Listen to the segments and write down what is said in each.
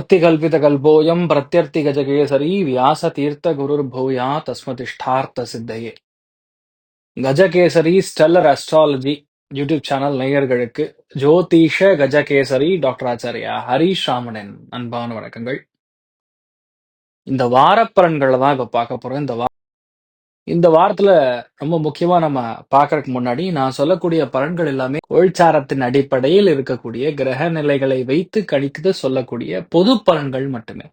கல்பித கல்போயம் பிரத்தியர்த்தி அர்த்திகல்பிதகல்போயம் பிரத்யர்த்திகஜகேசரி வியாசதீர்த்தகுருர்பூயா தஸ்மதிஷ்டார்த்த சித்தையே Gajakesari stellar astrology YouTube channel நேயர்களுக்கு ஜோதிஷ கஜகேசரி டாக்டர் ஆச்சாரியா ஹரீஷ் ராமனின் அன்பான வணக்கங்கள். இந்த வாரப்பலன்களை தான் இப்ப பார்க்க போறோம். இந்த இந்த வாரத்துல ரொம்ப முக்கியமா நம்ம பார்க்கறதுக்கு முன்னாடி நான் சொல்லக்கூடிய பலன்கள் எல்லாமே ஒழிச்சாரத்தின் அடிப்படையில் இருக்கக்கூடிய கிரக நிலைகளை வைத்து கணித்து சொல்லக்கூடிய பொது பலன்கள் மட்டுமே.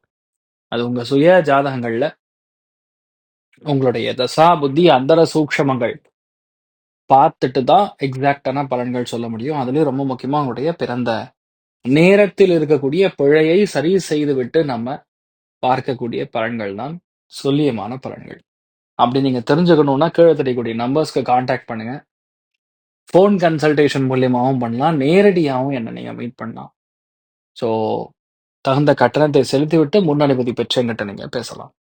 அது உங்க சுய ஜாதகங்கள்ல உங்களுடைய தசா புத்தி அந்தர சூக்ஷமங்கள் பார்த்துட்டு தான் எக்ஸாக்டான பலன்கள் சொல்ல முடியும். அதுலயும் ரொம்ப முக்கியமா உங்களுடைய பிறந்த நேரத்தில் இருக்கக்கூடிய பிழையை சரி செய்துவிட்டு நம்ம பார்க்கக்கூடிய பலன்கள் தான் சொல்லியமான பலன்கள். அப்படி நீங்கள் தெரிஞ்சுக்கணுன்னா கீழே தெரியக்கூடிய நம்பர்ஸ்க்கு காண்டாக்ட் பண்ணுங்க. ஃபோன் கன்சல்டேஷன் மூலியமாகவும் பண்ணலாம். நேரடியாகவும் என்னை நீங்கள் மீட் பண்ணலாம். ஸோ தகுந்த கட்டணத்தை செலுத்திவிட்டு முன் அனுமதி பெற்று எங்கிட்ட நீங்கள் பேசலாம்.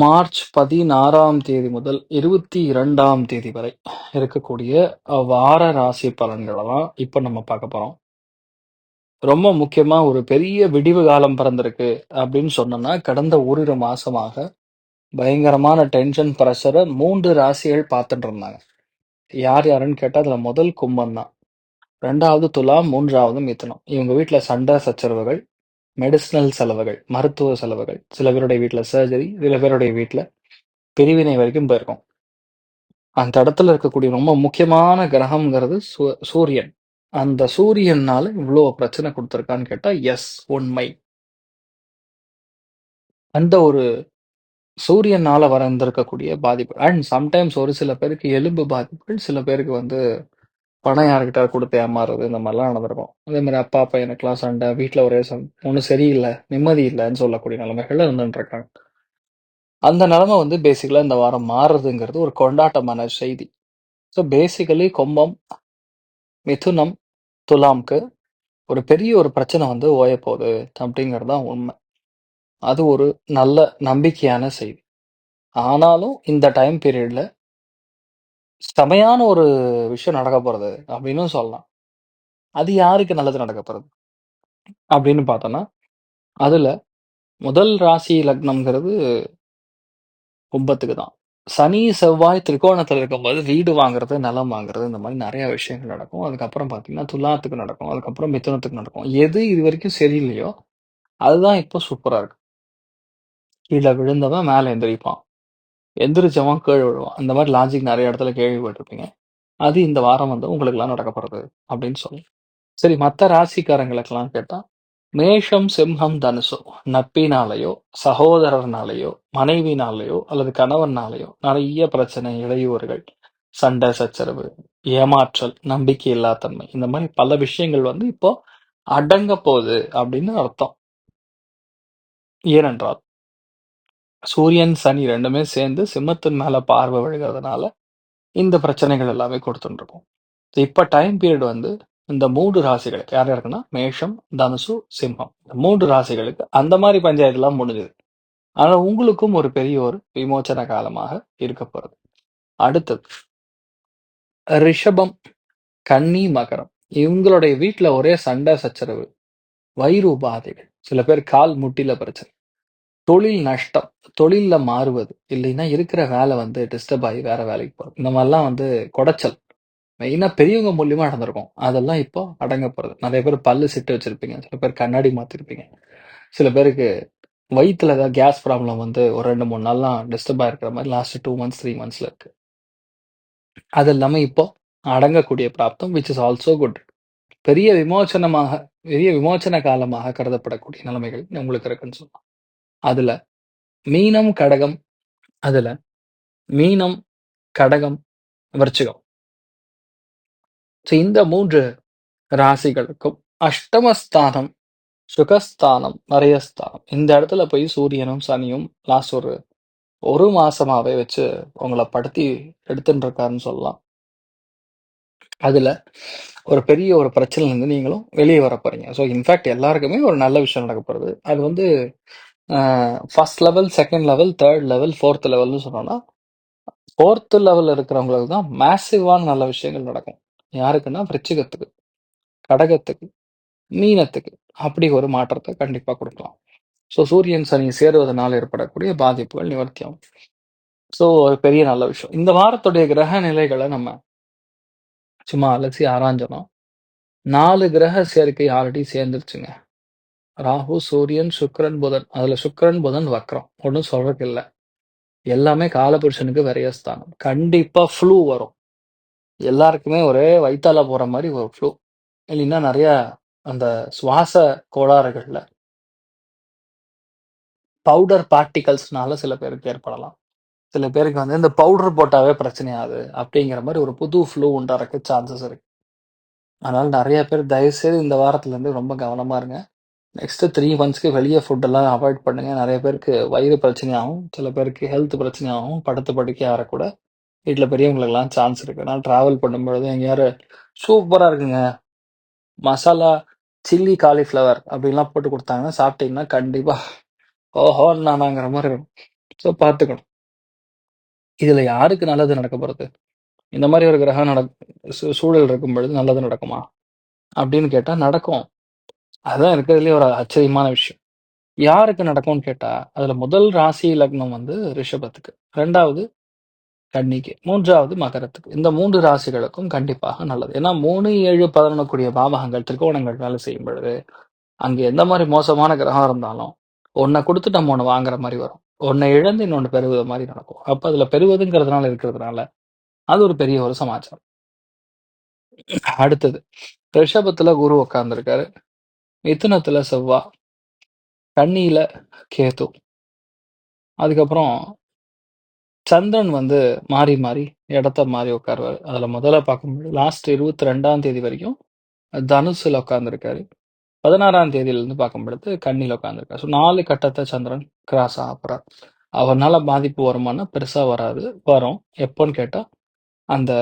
மார்ச் பதினாறாம் தேதி முதல் இருபத்தி இரண்டாம் தேதி வரை இருக்கக்கூடிய வார ராசி பலன்களை தான் இப்போ நம்ம பார்க்க போகிறோம் ரொம்ப முக்கியமா ஒரு பெரிய விடிவு காலம் பிறந்திருக்கு அப்படின்னு சொன்னோம்னா கடந்த ஓரிரு மாசமாக பயங்கரமான டென்ஷன் ப்ரெஷரை மூன்று ராசிகள் பார்த்துட்டு இருந்தாங்க. யார் யாருன்னு கேட்டால் அதில் முதல் கும்பம் தான். ரெண்டாவது துலாம் மூன்றாவது மித்தனம் இவங்க வீட்டில் சண்டை சச்சரவுகள் மெடிசினல் செலவுகள் மருத்துவ செலவுகள். சில பேருடைய வீட்டில் சர்ஜரி சில பேருடைய வீட்டில் பிரிவினை வரைக்கும் போயிருக்கும். அந்த இடத்துல இருக்கக்கூடிய ரொம்ப முக்கியமான கிரகம்ங்கிறது சூ- சூரியன். அந்த சூரியனால இவ்வளோ பிரச்சனை கொடுத்துருக்கான்னு கேட்டா எஸ் உண்மை. அந்த ஒரு சூரியனால வந்திருக்கக்கூடிய பாதிப்பு. அண்ட் சம்டைம்ஸ் ஒரு சில பேருக்கு எலும்பு பாதிப்புகள் சில பேருக்கு வந்து பணம் யாருக்கிட்ட கொடுத்து ஏமாறுறது இந்த மாதிரிலாம் நடந்திருக்கும். அதே மாதிரி அப்பா பையனுக்கெல்லாம் சண்டை வீட்டில் ஒரே சண்டை ஒன்றும் சரியில்லை நிம்மதி இல்லைன்னு சொல்லக்கூடிய நிலைமைகள் இருந்துட்டு இருக்காங்க அந்த நிலைமை வந்து பேசிக்கலாக இந்த வாரம் மாறுறதுங்கிறது ஒரு கொண்டாட்டமான செய்தி. ஸோ பேசிக்கலி கும்பம் மிதுனம் துலாம்க்கு ஒரு பெரிய ஒரு பிரச்சனை வந்து ஓயப்போகுது அப்படிங்கிறது தான் உண்மை. அது ஒரு நல்ல நம்பிக்கையான செய்தி. ஆனாலும் இந்த டைம் பீரியடில் செமையான ஒரு விஷயம் நடக்க போறது அப்படின்னு சொல்லலாம். அது யாருக்கு நல்லது நடக்க போறது? அப்படின்னு பார்த்தோன்னா அதுல முதல் ராசி லக்னம்ங்கிறது கும்பத்துக்கு தான் சனி செவ்வாய் திரிகோணத்தில் இருக்கும்போது வீடு வாங்குறது நிலம் வாங்குறது இந்த மாதிரி நிறைய விஷயங்கள் நடக்கும். அதுக்கப்புறம் பார்த்தீங்கன்னா துலாத்துக்கு நடக்கும். அதுக்கப்புறம் மிதுனத்துக்கு நடக்கும். எது இது வரைக்கும் சரியில்லையோ அதுதான் இப்போ சூப்பரா இருக்கு. கீழே விழுந்தவன் மேலே எந்திரிப்பான். எந்திரிச்சவன் கீழே விழுவான். அந்த மாதிரி லாஜிக் நிறைய இடத்துல கேள்விப்பட்டிருப்பீங்க. அது இந்த வாரம் வந்து உங்களுக்கெல்லாம் நடக்க போறது அப்படின்னு சொல்லி. சரி மற்ற ராசிக்காரங்களுக்கெல்லாம் கேட்டா மேஷம் சிம்ஹம் தனுசு நட்பினாலேயோ சகோதரர்னாலேயோ மனைவினாலேயோ அல்லது கணவனாலேயோ நிறைய பிரச்சனை இடையூறுகள் சண்டை சச்சரவு ஏமாற்றல் நம்பிக்கை இல்லாதன்மை இந்த மாதிரி பல விஷயங்கள் வந்து இப்போ அடங்க போகுது அப்படின்னு அர்த்தம். ஏனென்றால் சூரியன் சனி ரெண்டுமே சேர்ந்து சிம்மத்தின் மேல பார்வை விழுகிறதுனால இந்த பிரச்சனைகள் எல்லாமே கொடுத்துட்டு இருக்கும் இப்ப டைம் பீரியட் வந்து இந்த மூன்று ராசிகளுக்கு யார் யாருக்குன்னா மேஷம் தனுசு சிம்மம். இந்த மூன்று ராசிகளுக்கு அந்த மாதிரி பஞ்சாயத்து எல்லாம் முடிஞ்சது. ஆனா உங்களுக்கும் ஒரு பெரிய ஒரு விமோச்சன காலமாக இருக்க போறது. அடுத்தது ரிஷபம் கன்னி மகரம். இவங்களுடைய வீட்ல ஒரே சண்டை சச்சரவு வயிறு உபாதைகள் சில பேர் கால் முட்டில பிரச்சனை. தொழில் நஷ்டம் தொழிலில் மாறுவது இல்லைன்னா இருக்கிற வேலை வந்து டிஸ்டர்ப் ஆகி வேற வேலைக்கு போகிறது இந்த மாதிரிலாம் வந்து குடைச்சல். மெயினாக பெரியவங்க மூலியமா நடந்திருக்கும். அதெல்லாம் இப்போ அடங்க போகிறது நிறைய பேர் பல்லு சிட்டு வச்சிருப்பீங்க. சில பேர் கண்ணாடி மாற்றிருப்பீங்க சில பேருக்கு வயிற்றுல ஏதாவது கேஸ் ப்ராப்ளம் வந்து ஒரு ரெண்டு மூணு நாள்லாம் டிஸ்டர்ப் ஆகிருக்கிற மாதிரி லாஸ்ட் டூ மந்த்ஸ் த்ரீ மந்த்ஸ்ல இருக்கு. அது எல்லாமே இப்போ அடங்கக்கூடிய பிராப்தம் விச் இஸ் ஆல்சோ குட் பெரிய விமோச்சனமாக பெரிய விமோச்சன காலமாக கருதப்படக்கூடிய நிலைமைகள் உங்களுக்கு இருக்குன்னு சொல்லலாம். அதுல மீனம் கடகம் அதுல மீனம் கடகம் விருச்சிகம். இந்த மூன்று ராசிகளுக்கும் அஷ்டமஸ்தானம் சுகஸ்தானம் நிறையஸ்தானம் இந்த இடத்துல போய் சூரியனும் சனியும் லாஸ்ட் ஒரு ஒரு மாசமாவே வச்சு உங்களை படுத்தி எடுத்துட்டு இருக்காருன்னு சொல்லலாம். அதுல ஒரு பெரிய ஒரு பிரச்சனைல இருந்து நீங்களும் வெளியே வர போறீங்க. ஸோ இன்ஃபேக்ட் எல்லாருக்குமே ஒரு நல்ல விஷயம் நடக்க போறது. அது வந்து first level second level third level fourth லெவல்னு சொன்னோம்னா ஃபோர்த் லெவலில் இருக்கிறவங்களுக்கு தான் மேசிவான நல்ல விஷயங்கள் நடக்கும். யாருக்குன்னா விருச்சிகத்துக்கு, கடகத்துக்கு, மீனத்துக்கு அப்படி ஒரு மாற்றத்தை கண்டிப்பாக கொடுக்கலாம் ஸோ சூரியன், சனி சேருவதனால் ஏற்படக்கூடிய பாதிப்புகள் நிவர்த்தியாகும். ஸோ ஒரு பெரிய நல்ல விஷயம். இந்த வாரத்துடைய கிரக நிலைகளை நம்ம சும்மா அலசி ஆராய்ஞ்சோம்னா, 4 கிரக சேர்க்கை ஆல்ரெடி சேர்ந்துருச்சுங்க. ராகு, சூரியன், சுக்கரன் புதன். அதுல சுக்கரன் புதன் வக்ரம். ஒன்றும் சொல்றதுக்கு இல்லை எல்லாமே காலபுருஷனுக்கு விரயஸ்தானம். கண்டிப்பா ஃப்ளூ வரும். எல்லாருக்குமே ஒரே வயிற்றால போற மாதிரி ஒரு ஃப்ளூ. இல்லைன்னா நிறைய அந்த சுவாச கோளாறுகள்ல பவுடர் பார்ட்டிகல்ஸ்னால சில பேருக்கு ஏற்படலாம். சில பேருக்கு வந்து இந்த பவுடர் போட்டாவே பிரச்சனையாது அப்படிங்கிற மாதிரி ஒரு புது ஃப்ளூ உண்டாருக்கு சான்சஸ் இருக்கு. அதனால நிறைய பேர் தயவுசெய்து இந்த வாரத்துலருந்து ரொம்ப கவனமா இருங்க. நெக்ஸ்ட்டு த்ரீ மந்த்ஸ்க்கு வெளியே ஃபுட் எல்லாம் அவாய்ட் பண்ணுங்க. நிறைய பேருக்கு வயிறு பிரச்சனையாகும். சில பேருக்கு ஹெல்த் பிரச்சனையாகும். படுத்த படுக்கையா ஆறக்கூட வீட்டில் பெரியவங்களுக்கெல்லாம் சான்ஸ் இருக்கு. அதனால ட்ராவல் பண்ணும்பொழுது எங்கேயாரு சூப்பராக இருக்குங்க. மசாலா சில்லி காலிஃப்ளவர் அப்படின்லாம் போட்டு கொடுத்தாங்கன்னா சாப்பிட்டீங்கன்னா கண்டிப்பாக ஓஹோ நானாங்கிற மாதிரி இருக்கும். ஸோ பார்த்துக்கணும். இதில் யாருக்கு நல்லது நடக்க போகிறது இந்த மாதிரி ஒரு கிரகம் நடக் சூ சூழல் இருக்கும் பொழுது நல்லது நடக்குமா? அப்படின்னு கேட்டால் நடக்கும். அதுதான் இருக்கிறதுலேயே ஒரு ஆச்சரியமான விஷயம். யாருக்கு நடக்கும்னு கேட்டா, அதுல முதல் ராசி லக்னம் வந்து ரிஷபத்துக்கு. 2வது கன்னிக்கு. 3வது மகரத்துக்கு. இந்த 3 ராசிகளுக்கும் கண்டிப்பாக நல்லது. ஏன்னா 3, 7, 11 கூடிய பாவகங்கள் திரிகோணங்கள் வேலை செய்யும் பொழுது, அங்க எந்த மாரி மோசமான கிரகம் இருந்தாலும், ஒண்ண குடுத்து நம்ம ஒண்ணு வாங்குற மாரி வரும். ஒண்ண இழந்து இன்னொன்னு பெறுவது மாரி நடக்கும். அப்ப அதுல பெறுவதுங்கிறதுனால இருக்கிறதுனால, அது ஒரு பெரிய ஒரு சமாச்சாரம். அடுத்தது ரிஷபத்துல குரு உட்கார்ந்திருக்காரு. மிதுனத்துல செவ்வா. கன்னியில கேது. அதுக்கப்புறம் சந்திரன் வந்து மாறி, மாறி இடத்த மாறி உட்காருவாரு. அதில் முதல்ல பார்க்கும்போது லாஸ்ட் 22ஆம் தேதி வரைக்கும் தனுசில் உட்காந்துருக்காரு பதினாறாம் தேதியிலேருந்து பார்க்கும்பொழுது கண்ணியில் உட்காந்துருக்காரு ஸோ நாலு கட்டத்தை சந்திரன் கிராஸ் ஆக போறார். அவர்னால பாதிப்பு வருமான்னா பெருசாக வராது. வரும். எப்போன்னு கேட்டால் அந்த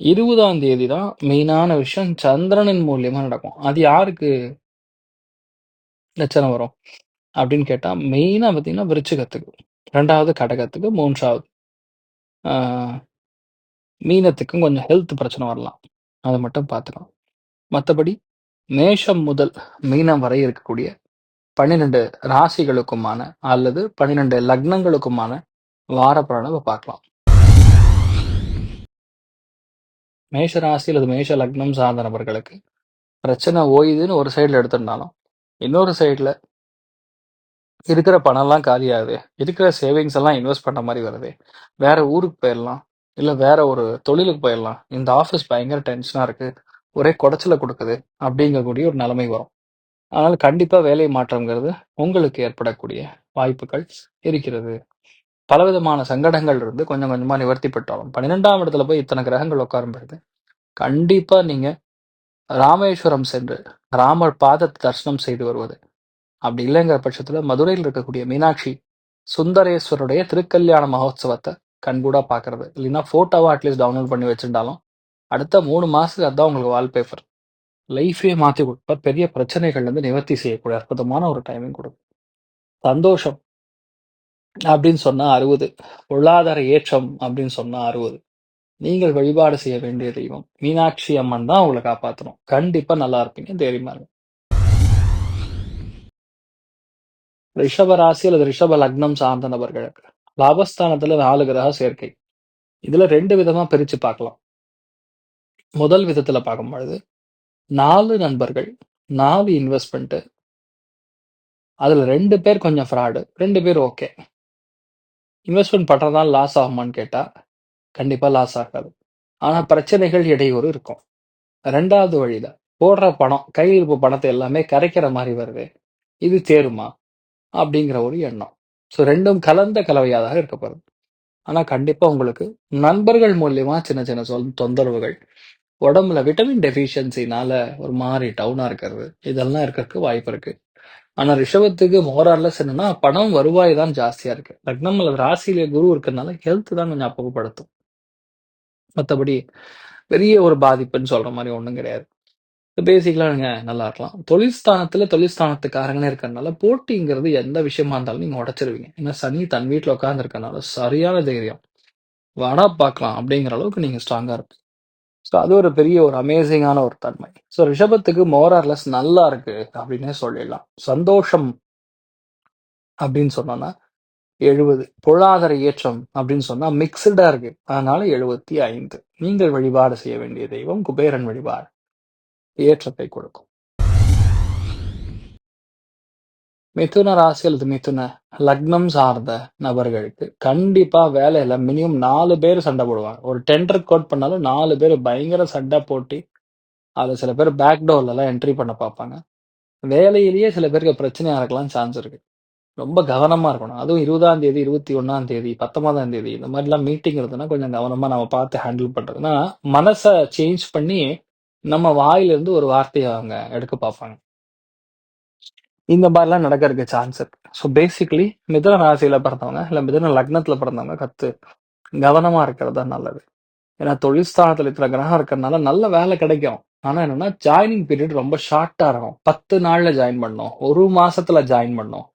20ஆம் தேதி தான் மெயினான விஷயம் சந்திரனின் மூலியமாக நடக்கும். அது யாருக்கு லட்சணம் வரும்? அப்படின்னு கேட்டா, மெயினாக பார்த்தீங்கன்னா விருச்சிகத்துக்கு. ரெண்டாவது கடகத்துக்கு, மூன்றாவது மீனத்துக்கும் கொஞ்சம் ஹெல்த் பிரச்சனை வரலாம். அதை மட்டும் பார்த்துக்கணும். மற்றபடி மேஷம் முதல் மீனம் வரை இருக்கக்கூடிய 12 ராசிகளுக்குமான அல்லது 12 லக்னங்களுக்குமான வார பலன பார்க்கலாம். மேஷ ராசி அல்லது மேஷ லக்னம் சார்ந்த நபர்களுக்கு பிரச்சனை ஓயுதுன்னு ஒரு சைடில் எடுத்திருந்தாலும், இன்னொரு சைடில் இருக்கிற பணம்லாம் காலியாகுது இருக்கிற சேவிங்ஸ் எல்லாம் இன்வெஸ்ட் பண்ண மாதிரி வருது வேற ஊருக்கு போயிடலாம் இல்லை வேற ஒரு தொழிலுக்கு போயிடலாம் இந்த ஆஃபீஸ் பயங்கர டென்ஷனாக இருக்கு. ஒரே கொடைச்சல கொடுக்குது அப்படிங்கக்கூடிய ஒரு நிலைமை வரும். அதனால் கண்டிப்பாக வேலை மாற்றங்கிறது உங்களுக்கு ஏற்படக்கூடிய வாய்ப்புகள் இருக்கிறது. பலவிதமான சங்கடங்கள் இருந்து கொஞ்சம் கொஞ்சமாக நிவர்த்தி பெற்றாலும் 12ஆம் இடத்துல போய் இத்தனை கிரகங்கள் உட்காரும் பொழுது, கண்டிப்பாக நீங்கள் ராமேஸ்வரம் சென்று ராமர் பாதத்தை தரிசனம் செய்து வருவது. அப்படி இல்லைங்கிற பட்சத்தில் மதுரையில் இருக்கக்கூடிய மீனாட்சி சுந்தரேஸ்வருடைய திருக்கல்யாண மகோத்சவத்தை கண்கூடா பார்க்கறது. இல்லைன்னா ஃபோட்டோவை அட்லீஸ்ட் டவுன்லோட் பண்ணி வச்சிருந்தாலும், அடுத்த மூணு மாசத்துக்கு அதுதான் உங்களுக்கு வால்பேப்பர். லைஃபே மாற்றி கொடுப்ப பெரிய பிரச்சனைகள்லேருந்து நிவர்த்தி செய்யக்கூடிய அற்புதமான ஒரு டைமிங் கொடுக்கும் சந்தோஷம் அப்படின்னு சொன்னால் அறுபது பொருளாதார ஏற்றம் அப்படின்னு சொன்னால் அறுபது நீங்கள் வழிபாடு செய்ய வேண்டிய தெய்வம் மீனாட்சி அம்மன் தான் உங்கள காப்பாற்றணும் கண்டிப்பா நல்லா இருப்பீங்க. தைரியமா இருங்க. ரிஷப ராசி அல்லது ரிஷப லக்னம் சார்ந்த நபர்களுக்கு லாபஸ்தானத்துல நாலு கிரக சேர்க்கை. இதுல ரெண்டு விதமா பிரிச்சு பார்க்கலாம். முதல் விதத்துல பார்க்கும்பொழுது 4 நண்பர்கள், நாலு இன்வெஸ்ட்மெண்ட் அதுல ரெண்டு பேர் கொஞ்சம் ஃப்ராடு. ரெண்டு பேர் ஓகே. இன்வெஸ்ட்மெண்ட் பண்றதால லாஸ் ஆகுமான்னு கேட்டா, கண்டிப்பா லாஸ் ஆகாது. ஆனா பிரச்சனைகள் இடையூறு இருக்கும். ரெண்டாவது வழியில போடுற பணம், கையில் இருப்பு எல்லாமே கரைக்கிற மாதிரி வருது இது தேறுமா? அப்படிங்கிற ஒரு எண்ணம். ஸோ ரெண்டும் கலந்த கலவையா இருக்க போகிறது ஆனா கண்டிப்பா உங்களுக்கு நண்பர்கள் மூலியமா சின்ன சின்ன சொல் தொந்தரவுகள், உடம்புல விட்டமின் டெஃபிஷியன்சினால ஒரு மாதிரி டவுனா இருக்கிறது. இதெல்லாம் இருக்கிறதுக்கு வாய்ப்பு இருக்கு. ஆனா ரிஷபத்துக்கு மோரார்ல ஆர் என்னன்னா, பணம் வருவாய் தான் ஜாஸ்தியா இருக்கு. லக்னம் அல்லது ராசியில குரு இருக்கிறதுனால ஹெல்த் தான் கொஞ்சம் அப்பப்படுத்தும் மற்றபடி பெரிய ஒரு பாதிப்புன்னு சொல்ற மாதிரி ஒன்றும் கிடையாது. பேசிக்கலாம் நீங்கள் நல்லா இருக்கலாம். தொழில்ஸ்தானத்தில் தொழில்ஸ்தானத்துக்காரங்கன்னு இருக்கிறனால போட்டிங்கிறது எந்த விஷயமா இருந்தாலும் நீங்க உடச்சிருவீங்க ஏன்னா சனி தன் வீட்டில் உட்காந்துருக்கனால சரியான தைரியம். வாடா பார்க்கலாம் அப்படிங்கிற அளவுக்கு நீங்கள் ஸ்ட்ராங்காக இருப்பீங்க. ஸோ அது ஒரு பெரிய ஒரு அமேசிங்கான ஒரு தன்மை. ஸோ ரிஷபத்துக்கு மோரார்லெஸ் நல்லா இருக்கு அப்படின்னே சொல்லிடலாம். சந்தோஷம் அப்படின்னு சொன்னோம்னா 70 பொருளாதார ஏற்றம் அப்படின்னு சொன்னா மிக்சடா இருக்கு. அதனால 75 நீங்கள் வழிபாடு செய்ய வேண்டிய தெய்வம் குபேரன் வழிபாடு ஏற்றத்தை கொடுக்கும். மிதுன ராசி அல்லது மிதுன லக்னம் சார்ந்த நபர்களுக்கு கண்டிப்பா வேலையில மினிமம் நாலு பேர் சண்டை போடுவாங்க. ஒரு டெண்டர் கோட் பண்ணாலும் நாலு பேர் பயங்கர சண்டை போட்டி அதுல சில பேர் பேக் டோர்ல எல்லாம் என்ட்ரி பண்ண பார்ப்பாங்க. வேலையிலேயே சில பேருக்கு பிரச்சனையா இருக்கலாம் சான்ஸ் இருக்கு. ரொம்ப கவனமா இருக்கணும். அதுவும் 20ஆம் தேதி, 21ஆம் தேதி, 19ஆம் தேதி இந்த மாதிரிலாம் மீட்டிங் இருந்ததுன்னா கொஞ்சம் கவனமா நம்ம பார்த்து ஹேண்டில் பண்றதுன்னா மனசை சேஞ்ச் பண்ணி நம்ம வாயிலிருந்து ஒரு வார்த்தையை அவங்க எடுக்க பார்ப்பாங்க. இந்த மாதிரிலாம் நடக்கிறதுக்கு சான்ஸ் இருக்கு. ஸோ பேசிக்கலி மிதன ராசியில பிறந்தவங்க, இல்ல மிதன லக்னத்துல பிறந்தவங்க கத்து கவனமா இருக்கிறது தான் நல்லது. ஏன்னா தொழில் இத்தனை இருக்கிற கிரகம் இருக்கிறதுனால நல்ல வேலை கிடைக்கும். ஆனா என்னன்னா ஜாயினிங் பீரியட் ரொம்ப ஷார்ட்டா இருக்கும். 10 நாள்ல ஜாயின் பண்ணோம் ஒரு மாசத்துல ஜாயின் பண்ணோம்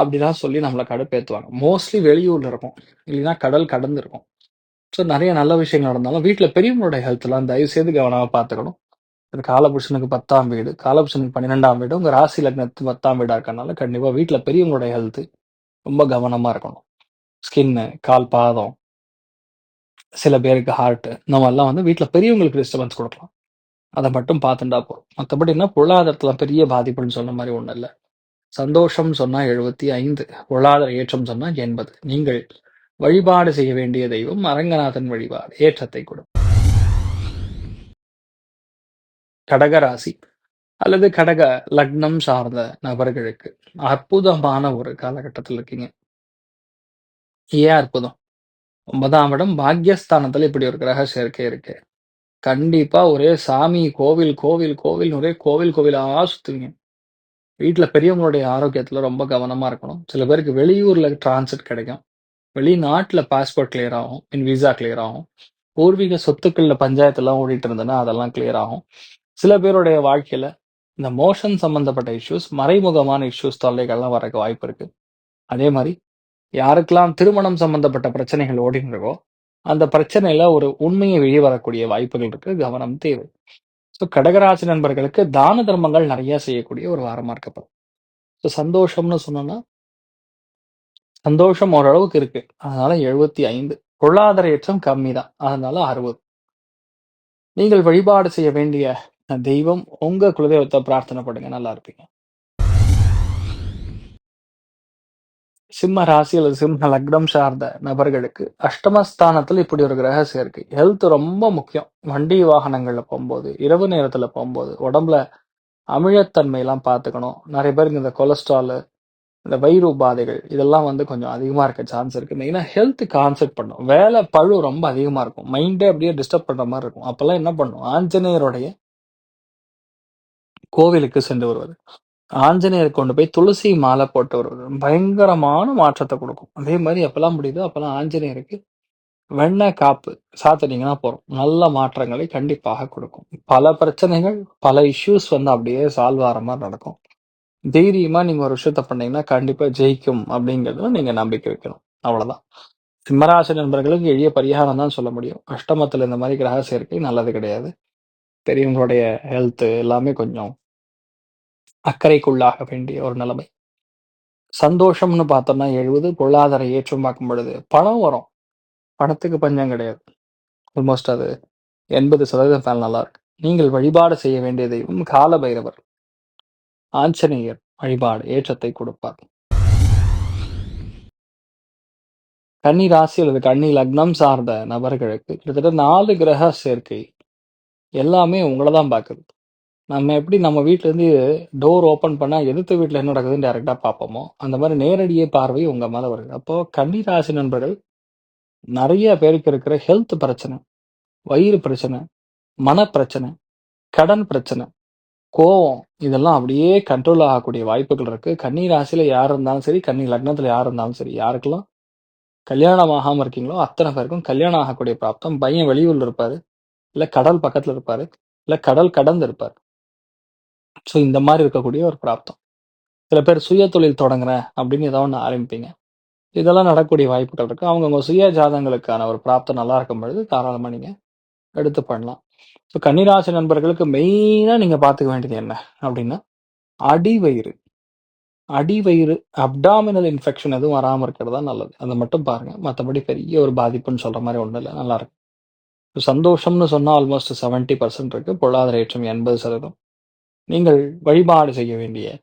அப்படிலாம் சொல்லி நம்மளை கடுப்பேற்றுவாங்க மோஸ்ட்லி வெளியூர்ல இருக்கும். இல்லைன்னா கடல் கடந்து இருக்கும். ஸோ நிறைய நல்ல விஷயங்கள் நடந்தாலும் வீட்டில் பெரியவங்களோட ஹெல்த்லாம் தயவு செய்து கவனமாக பார்த்துக்கணும். இது காலபுருஷனுக்கு 10ஆம் வீடு, காலபுருஷனுக்கு 12ஆம் வீடு, உங்கள் ராசி லக்னத்துக்கு பத்தாம் வீடாக இருக்கறனால கண்டிப்பாக வீட்டில் பெரியவங்களோட ஹெல்த்து ரொம்ப கவனமாக இருக்கணும். ஸ்கின்னு, கால், பாதம் சில பேருக்கு ஹார்ட்டு இந்த மாதிரிலாம் வந்து வீட்டில் பெரியவங்களுக்கு டிஸ்டர்பன்ஸ் கொடுக்கலாம் அதை மட்டும் பார்த்துட்டா போகும் மற்றபடி என்ன பொருளாதாரத்தில் பெரிய பாதிப்புன்னு சொன்ன மாதிரி ஒன்றும் இல்லை சந்தோஷம் சொன்னா 75 பொருளாதார ஏற்றம் சொன்னா 80 நீங்கள் வழிபாடு செய்ய வேண்டிய தெய்வம் அரங்கநாதன் வழிபாடு ஏற்றத்தை கொடுக்கும். கடக ராசி அல்லது கடக லக்னம் சார்ந்த நபர்களுக்கு அற்புதமான ஒரு காலகட்டத்தில் இருக்கீங்க. ஏன் அற்புதம்? ஒன்பதாம் இடம் பாக்கியஸ்தானத்துல இப்படி ஒரு கிரக சேர்க்கை இருக்கு. கண்டிப்பா ஒரே சாமி, கோவில், கோவில், கோவில் ஒரே கோவில் கோவிலா சுத்துவீங்க. வீட்டில் பெரியவங்களுடைய ஆரோக்கியத்துல ரொம்ப கவனமா இருக்கணும். சில பேருக்கு வெளியூர்ல டிரான்சிட் கிடைக்கும். வெளிநாட்டுல பாஸ்போர்ட் கிளியர் ஆகும். இன் விசா கிளியர் ஆகும். பூர்வீக சொத்துக்கள்ல பஞ்சாயத்துலாம் ஓடிட்டு இருந்ததுன்னா அதெல்லாம் கிளியர் ஆகும். சில பேருடைய வாழ்க்கையில இந்த மோஷன் சம்பந்தப்பட்ட இஷ்யூஸ், மறைமுகமான இஷ்யூஸ் தொல்லைகள்லாம் வரக்கு வாய்ப்பு இருக்கு. அதே மாதிரி யாருக்கெல்லாம் திருமணம் சம்பந்தப்பட்ட பிரச்சனைகள் ஓடின்னு இருக்கோ, அந்த பிரச்சனையில ஒரு உண்மையை வெளிவரக்கூடிய வாய்ப்புகள் இருக்கு. கவனம் தேவை. ஸோ கடகராசி நண்பர்களுக்கு தான தர்மங்கள் நிறைய செய்யக்கூடிய ஒரு வாரமா இருக்கப்படும். ஸோ சந்தோஷம்னு சொன்னோம்னா சந்தோஷம் ஓரளவுக்கு இருக்கு. அதனால 75 பொருளாதார ஏற்றம் கம்மிதான். அதனால 60 நீங்கள் வழிபாடு செய்ய வேண்டிய தெய்வம் உங்க குலதெய்வத்தை பிரார்த்தனை பண்ணுங்க. நல்லா இருப்பீங்க. சிம்ம ராசி அல்லது சிம்ம லக்னம் சார்ந்த நபர்களுக்கு அஷ்டமஸ்தானத்தில் இப்படி ஒரு கிரக சேர்க்கை. ஹெல்த் ரொம்ப முக்கியம். வண்டி வாகனங்கள்ல போகும்போது இரவு நேரத்துல போகும்போது உடம்புல அமிழத்தன்மையெல்லாம் பார்த்துக்கணும். நிறைய பேருக்கு இந்த கொலஸ்ட்ரால், இந்த வயிறு உபாதைகள் இதெல்லாம் வந்து கொஞ்சம் அதிகமா இருக்க சான்ஸ் இருக்குது மெயினாக ஹெல்த் கான்செப்ட் பண்ணும் வேலை பளு ரொம்ப அதிகமா இருக்கும். மைண்டே அப்படியே டிஸ்டர்ப் பண்ற மாதிரி இருக்கும். அப்போல்லாம் என்ன பண்ணும் ஆஞ்சநேயருடைய கோவிலுக்கு சென்று வருவது. ஆஞ்சநேயருக்கு கொண்டு போய் துளசி மாலை போட்டு வருவது. பயங்கரமான மாற்றத்தை கொடுக்கும் அதே மாதிரி எப்பெல்லாம் முடியுதோ அப்பெல்லாம் ஆஞ்சநேயருக்கு வெண்ணெய் காப்பு சாத்துனீங்கன்னா போகிறோம் நல்ல மாற்றங்களை கண்டிப்பாக கொடுக்கும். பல பிரச்சனைகள், பல இஷ்யூஸ் வந்து அப்படியே சால்வ் ஆகிற மாதிரி நடக்கும். தைரியமா நீங்க ஒரு விஷயத்த பண்ணீங்கன்னா கண்டிப்பா ஜெயிக்கும் அப்படிங்கிறதுல நீங்க நம்பிக்கை வைக்கணும். அவ்வளவுதான். சிம்மராசி நண்பர்களுக்கு எளிய பரிகாரம் தான் சொல்ல முடியும். அஷ்டமத்துல இந்த மாதிரி கிரக சேர்க்கை நல்லது கிடையாது. பெரியவங்களுடைய ஹெல்த் எல்லாமே கொஞ்சம் அக்கறைக்குள்ளாக வேண்டிய ஒரு நிலைமை. சந்தோஷம்னு பார்த்தோம்னா 70 பொருளாதார ஏற்றம் பார்க்கும் பொழுது பணம் வரும். பணத்துக்கு பஞ்சம் கிடையாது. ஆல்மோஸ்ட் அது 80% நல்லா இருக்கு. நீங்கள் வழிபாடு செய்ய வேண்டிய தெய்வம் கால பைரவர். ஆஞ்சநேயர் வழிபாடு ஏற்றத்தை கொடுப்பார். கன்னி ராசி அல்லது கன்னி லக்னம் சார்ந்த நபர்களுக்கு கிட்டத்தட்ட நாலு கிரக சேர்க்கை எல்லாமே உங்களை தான் பார்க்குது. நம்ம எப்படி நம்ம வீட்டிலேருந்து டோர் ஓப்பன் பண்ணால் எதிர்த்த வீட்டில் என்ன நடக்குதுன்னு டேரெக்டாக பார்ப்போமோ, அந்த மாதிரி நேரடியே பார்வை உங்கள் மேலே வருது. அப்போது கன்னி ராசி நண்பர்கள் நிறைய பேருக்கு இருக்கிற ஹெல்த் பிரச்சனை, வயிறு பிரச்சனை, மனப்பிரச்சனை, கடன் பிரச்சனை, கோவம் இதெல்லாம் அப்படியே கண்ட்ரோல் ஆகக்கூடிய வாய்ப்புகள் இருக்கு. கன்னி ராசியில யார் இருந்தாலும் சரி, கன்னி லக்னத்துல யார் இருந்தாலும் சரி, யாருக்கெல்லாம் கல்யாணம் ஆகாம இருக்கீங்களோ அத்தனை பேருக்கும் கல்யாணம் ஆகக்கூடிய பிராப்தம். பையன் வெளியூர்ல இருப்பாரு. இல்ல கடல் பக்கத்துல இருப்பாரு. இல்ல கடல் கடந்து இருப்பாரு. ஸோ இந்த மாதிரி இருக்கக்கூடிய ஒரு பிராப்தம். சில பேர் சுய தொழில் தொடங்குறேன் அப்படின்னு ஏதோ ஒன்று ஆரம்பிப்பீங்க. இதெல்லாம் நடக்கக்கூடிய வாய்ப்புகள் இருக்குது அவங்கவுங்க சுய ஜாதங்களுக்கான ஒரு பிராப்தம் நல்லா இருக்கும் பொழுது, தாராளமாக நீங்கள் எடுத்து பண்ணலாம். ஸோ கன்னிராசி நண்பர்களுக்கு மெயினாக நீங்கள் பார்த்துக்க வேண்டியது என்ன அப்படின்னா, அடிவயிறு. அடிவயிறு அப்டாமினல் இன்ஃபெக்ஷன் எதுவும் வராமல் இருக்கிறது தான் நல்லது. அதை மட்டும் பாருங்கள் மற்றபடி பெரிய ஒரு பாதிப்புன்னு சொல்கிற மாதிரி ஒன்றும் இல்லை நல்லா சந்தோஷம்னு சொன்னால் ஆல்மோஸ்ட் 70% இருக்கு. பொருளாதார ஏற்றம் 80% நீங்கள் வழிபாடு செய்ய வேண்டிய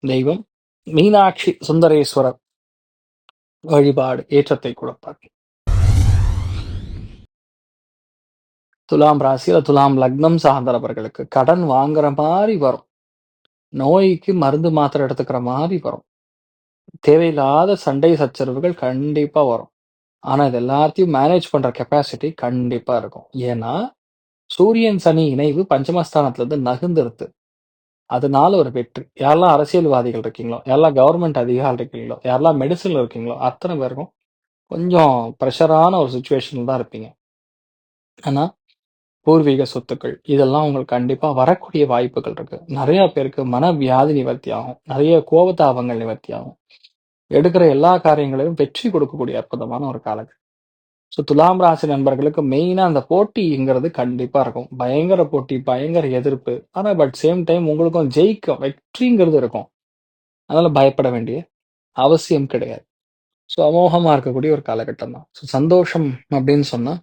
தெய்வம் மீனாட்சி சுந்தரேஸ்வரர் வழிபாடு ஏற்றத்தை கொடுப்பார். துலாம் ராசியில துலாம் லக்னம் சார்ந்தவர்களுக்கு கடன் வாங்குற மாதிரி வரும். நோய்க்கு மருந்து மாத்திரை எடுத்துக்கிற மாதிரி வரும். தேவையில்லாத சண்டை சச்சரவுகள் கண்டிப்பா வரும். ஆனா இது எல்லாத்தையும் மேனேஜ் பண்ற கெப்பாசிட்டி கண்டிப்பா இருக்கும். ஏன்னா, சூரியன் சனி இணைவு பஞ்சமஸ்தானத்துல இருந்து நகுந்துருது. அதனால ஒரு வெற்றி. யாரெல்லாம் அரசியல்வாதிகள் இருக்கீங்களோ, யாரெல்லாம் கவர்மெண்ட் அதிகாரம் இருக்கீங்களோ, யாரெல்லாம் மெடிசனில் இருக்கீங்களோ, அத்தனை பேருக்கும் கொஞ்சம் ப்ரெஷரான ஒரு சுச்சுவேஷனில் தான் இருப்பீங்க. ஆனால் பூர்வீக சொத்துக்கள் இதெல்லாம் உங்களுக்கு கண்டிப்பாக வரக்கூடிய வாய்ப்புகள் இருக்கு. நிறைய பேருக்கு மனவியாதி நிவர்த்தி ஆகும். நிறைய கோபதாபங்கள் நிவர்த்தி ஆகும். எடுக்கிற எல்லா காரியங்களையும் வெற்றி கொடுக்கக்கூடிய அற்புதமான ஒரு காலகட்டம். ஸோ துலாம் ராசி நண்பர்களுக்கு மெயினா அந்த போட்டிங்கிறது கண்டிப்பா இருக்கும். பயங்கர போட்டி, பயங்கர எதிர்ப்பு. ஆனா பட் சேம் டைம் உங்களுக்கும் ஜெயிக்கும் வெற்றிங்கிறது இருக்கும். அதனால பயப்பட வேண்டிய அவசியம் கிடையாது. ஸோ அமோகமா இருக்கக்கூடிய ஒரு காலகட்டம் தான். ஸோ சந்தோஷம் அப்படின்னு சொன்னா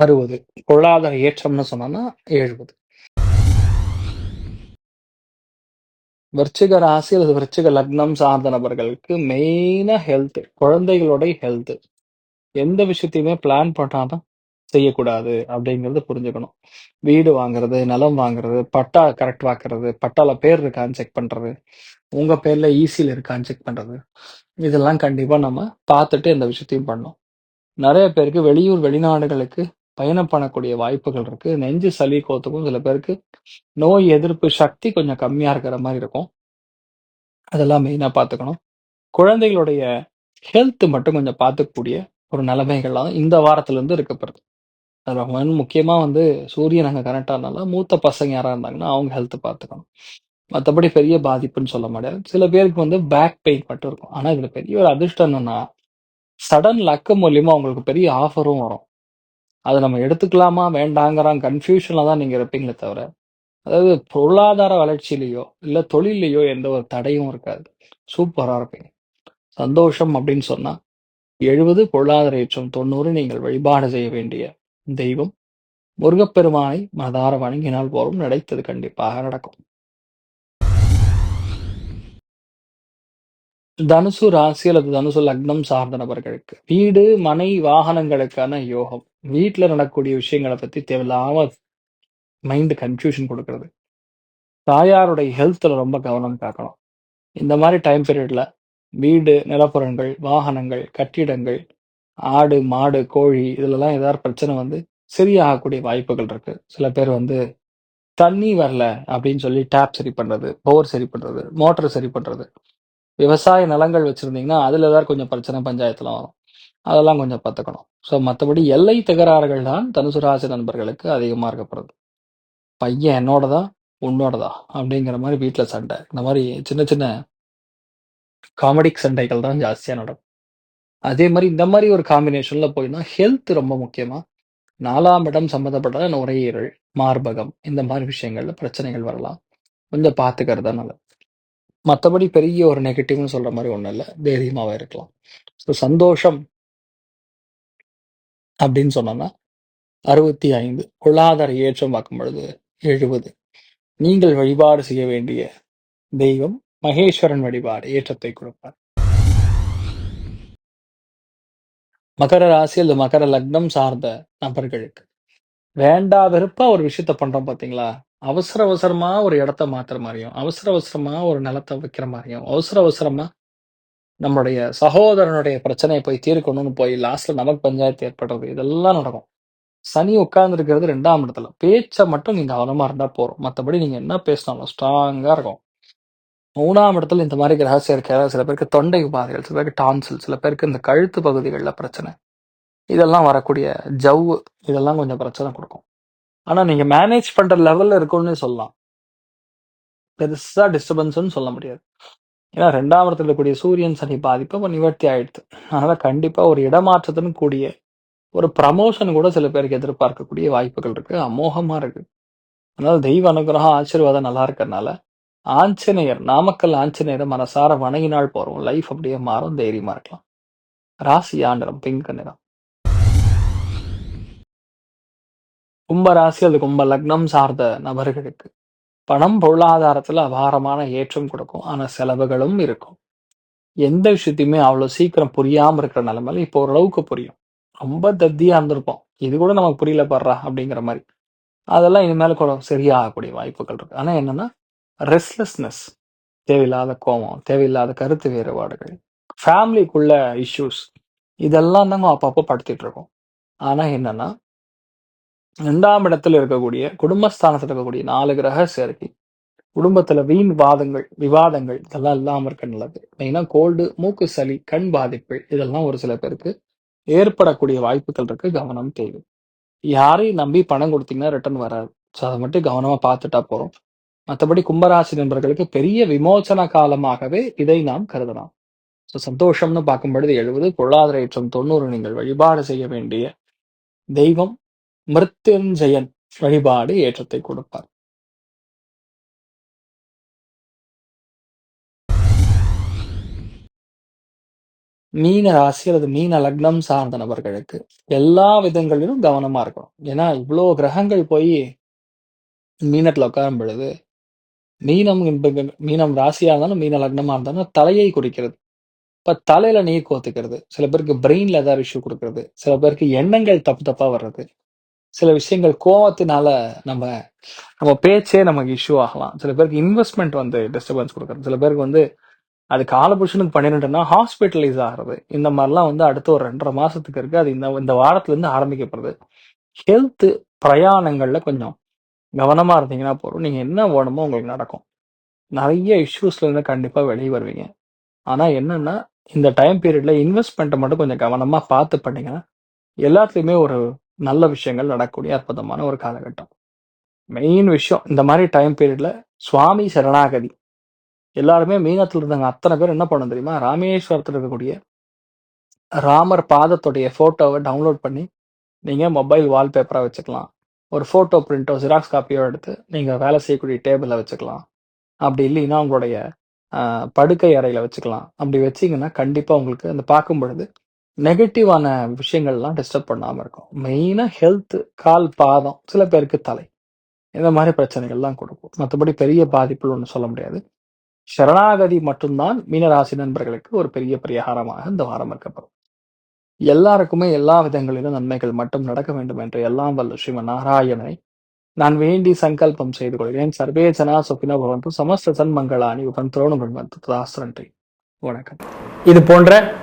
60 பொருளாதார ஏற்றம்னு சொன்னோம்னா 70 விருச்சிக ராசி அல்லது விருச்சிக லக்னம் சார்ந்த நபர்களுக்கு மெயினா ஹெல்த் குழந்தைகளோட ஹெல்த் எந்த விஷயத்தையுமே பிளான் பண்ணாம செய்யக்கூடாது அப்படிங்கிறது புரிஞ்சுக்கணும். வீடு வாங்குறது நிலம் வாங்குறது பட்டா கரெக்ட் வாக்குறது பட்டால பேர் இருக்கான்னு செக் பண்றது உங்க பேர்ல ஈஸியில் இருக்கான்னு செக் பண்றது. இதெல்லாம் கண்டிப்பா நம்ம பார்த்துட்டு இந்த விஷயத்தையும் பண்ணோம் நிறைய பேருக்கு வெளியூர் வெளிநாடுகளுக்கு பயணம் பண்ணக்கூடிய வாய்ப்புகள் இருக்கு. நெஞ்சு சளி கோத்துக்கும் சில பேருக்கு நோய் எதிர்ப்பு சக்தி கொஞ்சம் கம்மியா இருக்கிற மாதிரி இருக்கும். அதெல்லாம் மெயினா பார்த்துக்கணும் குழந்தைகளுடைய ஹெல்த் மட்டும் கொஞ்சம் பார்த்துக்கக்கூடிய ஒரு நிலைமைகள்லாம் இந்த வாரத்துல இருந்து இருக்கப்படுது அதில் முக்கியமாக வந்து சூரியன் அங்கே கரெக்டா இருந்தாலும் மூத்த பசங்க யாராக இருந்தாங்கன்னா அவங்க ஹெல்த் பார்த்துக்கணும் மற்றபடி பெரிய பாதிப்புன்னு சொல்ல முடியாது சில பேருக்கு வந்து பேக் பெயின் மட்டும் இருக்கும். ஆனால் இதில் பெரிய ஒரு அதிர்ஷ்டம் என்னன்னா சடன் லக்கு மூலியமா அவங்களுக்கு பெரிய ஆஃபரும் வரும். அதை நம்ம எடுத்துக்கலாமா வேண்டாங்கிறான் கன்ஃபியூஷனில் தான் நீங்க இருப்பீங்களே தவிர அதாவது பொருளாதார வளர்ச்சியிலையோ இல்ல தொழிலையோ எந்த ஒரு தடையும் இருக்காது. சூப்பரா இருப்பீங்க. சந்தோஷம் அப்படின்னு சொன்னா எழுபது பொருளாதார ஏற்றம் தொண்ணூறு நீங்கள் வழிபாடு செய்ய வேண்டிய தெய்வம் முருகப்பெருமானை மனதார வணங்கினால் போரும் கிடைத்தது கண்டிப்பாக நடக்கும். தனுசு ராசி அல்லது தனுசு லக்னம் சார்ந்த நபர்களுக்கு வீடு மனை வாகனங்களுக்கான யோகம் வீட்டில் நடக்கக்கூடிய விஷயங்களை பத்தி தேவையில்லாம மைண்ட் கன்ஃபியூஷன் கொடுக்கறது. தாயாருடைய ஹெல்த்தில் ரொம்ப கவனம் காக்கணும். இந்த மாதிரி டைம் பீரியட்ல வீடு நிலப்புறங்கள் வாகனங்கள் கட்டிடங்கள் ஆடு மாடு கோழி இதுலலாம் ஏதாவது பிரச்சனை வந்து சரியாகக்கூடிய வாய்ப்புகள் இருக்கு. சில பேர் வந்து தண்ணி வரல அப்படின்னு சொல்லி டேப் சரி பண்றது போர் சரி பண்றது மோட்டர் சரி பண்றது. விவசாய நிலங்கள் வச்சுருந்தீங்கன்னா அதில் ஏதாவது கொஞ்சம் பிரச்சனை பஞ்சாயத்தில் வரும். அதெல்லாம் கொஞ்சம் பார்த்துக்கணும். ஸோ மற்றபடி எல்லை தகராறுகள் தான் தனுசு ராசி நண்பர்களுக்கு அதிகமாக இருக்கப்படுது. பையன் என்னோடதா? உன்னோடதா? அப்படிங்கிற மாதிரி வீட்டில் சண்டை. இந்த மாதிரி சின்ன சின்ன காமெடிக் சண்டைகள் தான் ஜாஸ்தியாக நடக்கும். அதே மாதிரி இந்த மாதிரி ஒரு காம்பினேஷனில் போயின்னா ஹெல்த் ரொம்ப முக்கியமாக நாலாம் இடம் சம்மந்தப்பட்ட நுரையீரல் மார்பகம் இந்த மாதிரி விஷயங்கள்ல பிரச்சனைகள் வரலாம். கொஞ்சம் பார்த்துக்கிறது தான் நல்லது. மற்றபடி பெரிய ஒரு நெகட்டிவ்னு சொல்ற மாதிரி ஒன்றும் இல்லை. தைரியமாகவே இருக்கலாம். ஸோ சந்தோஷம் அப்படின்னு சொன்னோம்னா அறுபத்தி ஐந்து பொருளாதார ஏற்றம் பார்க்கும் பொழுது எழுபது. நீங்கள் வழிபாடு செய்ய வேண்டிய தெய்வம் மகேஸ்வரன் வழிபாடு ஏற்றத்தை கொடுப்பார். மகர ராசி அல்லது மகர லக்னம் சார்ந்த நபர்களுக்கு வேண்டா வெறுப்பா ஒரு விஷயத்த பண்றோம் பாத்தீங்களா? அவசர அவசரமா ஒரு இடத்த மாத்துற மாதிரியும் அவசர அவசரமா ஒரு நிலத்தை வைக்கிற மாதிரியும் அவசர அவசரமா நம்மளுடைய சகோதரனுடைய பிரச்சனையை போய் தீர்க்கணும்னு போய் லாஸ்ட்ல நமக்கு பஞ்சாயத்து ஏற்படுறது இதெல்லாம் நடக்கும். சனி உட்கார்ந்து இருக்கிறது ரெண்டாம் இடத்துல. பேச்சை மட்டும் நீங்க கவனமா இருந்தா போறோம் மற்றபடி நீங்க என்ன பேசினாலும் ஸ்ட்ராங்கா இருக்கும். மூணாம் இடத்துல இந்த மாதிரி கிரக சேர்க்கை சில பேருக்கு தொண்டை உபாதைகள் சில பேருக்கு டான்சில் சில பேருக்கு இந்த கழுத்து பகுதிகளில் பிரச்சனை. இதெல்லாம் வரக்கூடிய ஜவ்வு இதெல்லாம் கொஞ்சம் பிரச்சனை கொடுக்கும். ஆனா நீங்க மேனேஜ் பண்ற லெவல்ல இருக்கும்னு சொல்லலாம். பெருசா டிஸ்டர்பன்ஸ்னு சொல்ல முடியாது. ஏன்னா ரெண்டாம் இடத்துல இருக்கக்கூடிய சூரியன் சனி பாதிப்பு இப்போ நிவர்த்தி ஆயிடுது. அதனால கண்டிப்பா ஒரு இடமாற்றத்துன்னு கூடிய ஒரு ப்ரமோஷன் கூட சில பேருக்கு எதிர்பார்க்கக்கூடிய வாய்ப்புகள் இருக்கு. அமோகமா இருக்கு. அதனால தெய்வ அனுகிரகம் ஆசீர்வாதம் நல்லா இருக்கறனால ஆஞ்சநேயர் நாமக்கல் ஆஞ்சநேயரை மனசார வணங்கினால் போகிறோம் லைஃப் அப்படியே மாறும் தைரியமாக இருக்கலாம். ராசி ஆண்டரம் பிங்க் நிறம் கும்பராசி அது கும்ப லக்னம் சார்ந்த நபர்களுக்கு பணம் பொருளாதாரத்துல அபாரமான ஏற்றம் கொடுக்கும். ஆனா செலவுகளும் இருக்கும். எந்த விஷயத்தையுமே அவ்வளவு சீக்கிரம் புரியாம இருக்கிற நிலைமையில இப்போ ஓரளவுக்கு புரியும். ரொம்ப தத்தியா இருந்திருப்போம். இது கூட நமக்கு புரியல படுறா அப்படிங்கிற மாதிரி. அதெல்லாம் இனிமேல் கூட சரியாகக்கூடிய வாய்ப்புகள் இருக்கு. ஆனா என்னன்னா ரெஸ்ட்லெஸ்னஸ் தேவையில்லாத கோபம் தேவையில்லாத கருத்து வேறுபாடுகள் ஃபேமிலிக்குள்ள இஷ்யூஸ் இதெல்லாம் தாங்க அப்பப்போ படுத்திட்டு இருக்கோம். ஆனா என்னன்னா ரெண்டாம் இடத்துல இருக்கக்கூடிய குடும்பஸ்தானத்தில் இருக்கக்கூடிய நாலு கிரக சேர்க்கை. குடும்பத்துல வீண் வாதங்கள் விவாதங்கள் இதெல்லாம் இல்லாமல் இருக்க நல்லது. மெயினா கோல்டு மூக்கு சளி கண் பாதிப்பு இதெல்லாம் ஒரு சில பேருக்கு ஏற்படக்கூடிய வாய்ப்புகள் இருக்கு கவனம் தேவை. யாரையும் நம்பி பணம் கொடுத்தீங்கன்னா ரிட்டர்ன் வராது. ஸோ அதை மட்டும் கவனமா பார்த்துட்டா போறோம் மற்றபடி கும்பராசி நண்பர்களுக்கு பெரிய விமோசன காலமாகவே இதை நாம் கருதலாம். ஸோ சந்தோஷம்னு பார்க்கும் பொழுது எழுபது பொருளாதார ஏற்றம் தொண்ணூறு நீங்கள் வழிபாடு செய்ய வேண்டிய தெய்வம் மிருத்யுஞ்சயன் வழிபாடு ஏற்றத்தை கொடுப்பார். மீன ராசி அல்லது மீன லக்னம் சார்ந்த நபர்களுக்கு எல்லா விதங்களிலும் கவனமா இருக்கணும். ஏன்னா இவ்வளோ கிரகங்கள் போய் மீனத்துல உட்காரும் பொழுது மீனம் என்பது மீனம் ராசியா இருந்தாலும் மீன லக்னமா இருந்தாலும் தலையை குறிக்கிறது. இப்ப தலையில நீர் கோத்துக்கிறது. சில பேருக்கு பிரெயின்ல ஏதாவது இஷ்யூ கொடுக்கறது. சில பேருக்கு எண்ணங்கள் தப்பு தப்பா வர்றது. சில விஷயங்கள் கோவத்தினால நம்ம நம்ம பேச்சே நமக்கு இஷ்யூ ஆகலாம். சில பேருக்கு இன்வெஸ்ட்மெண்ட் வந்து டிஸ்டர்பன்ஸ் கொடுக்குறது. சில பேருக்கு வந்து அது காலபுருஷனுக்கு பன்னிரெண்டுனா ஹாஸ்பிட்டலைஸ் ஆகிறது. இந்த மாதிரிலாம் வந்து அடுத்த ஒரு ரெண்டரை மாசத்துக்கு இருக்கு. அது இந்த இந்த வாரத்துலேருந்து ஆரம்பிக்கப்படுது. ஹெல்த் பிரயாணங்கள்ல கொஞ்சம் கவனமா இருந்தீங்கன்னா போதும். நீங்க என்ன வேணுமோ உங்களுக்கு நடக்கும். நிறைய இஷ்யூஸ்ல இருந்து கண்டிப்பா வெளியே வருவீங்க. ஆனா என்னன்னா இந்த டைம் பீரியட்ல இன்வெஸ்ட்மெண்ட்டை மட்டும் கொஞ்சம் கவனமா பார்த்து பண்ணீங்கன்னா எல்லாத்துலயுமே ஒரு நல்ல விஷயங்கள் நடக்கக்கூடிய அற்புதமான ஒரு காலகட்டம். மெயின் விஷயம் இந்த மாதிரி டைம் பீரியட்ல சுவாமி சரணாகதி. எல்லாருமே மீனத்தில் இருந்தாங்க. அத்தனை பேர் என்ன பண்ணணும் தெரியுமா? ராமேஸ்வரத்தில் இருக்கக்கூடிய ராமர் பாதத்துடைய ஃபோட்டோவை டவுன்லோட் பண்ணி நீங்கள் மொபைல் வால்பேப்பராக வச்சுக்கலாம். ஒரு ஃபோட்டோ பிரிண்டோ ஜெராக்ஸ் காப்பியோ எடுத்து நீங்கள் வேலை செய்யக்கூடிய டேபிளில் வச்சுக்கலாம். அப்படி இல்லைன்னா உங்களுடைய படுக்கை அறையில் வச்சுக்கலாம். அப்படி வச்சிங்கன்னா கண்டிப்பாக உங்களுக்கு அந்த பார்க்கும் பொழுது நெகட்டிவான விஷயங்கள்லாம் டிஸ்டர்ப் பண்ணாமல் இருக்கும். மெயினாக ஹெல்த் கால் பாதம் சில பேருக்கு தலை. இந்த மாதிரி பிரச்சனைகள்லாம் கொடுக்கும். மற்றபடி பெரிய பாதிப்புகள் ஒன்றும் சொல்ல முடியாது. சரணாகதி மட்டும்தான் மீனராசி நண்பர்களுக்கு ஒரு பெரிய பரிகாரமாக இந்த வாரம் இருக்கப்படும் எல்லாருக்குமே எல்லா விதங்களிலும் நன்மைகள் மட்டும் நடக்க வேண்டும் என்று எல்லாம் வல்ல ஸ்ரீம நாராயணனை நான் வேண்டி சங்கல்பம் செய்து கொள்கிறேன். சர்வே ஜனா சுகின பவந்து சமஸ்த சன்மங்களானி உபன் திரோணம் தாஸ்திரன்றி வணக்கம். இது போன்ற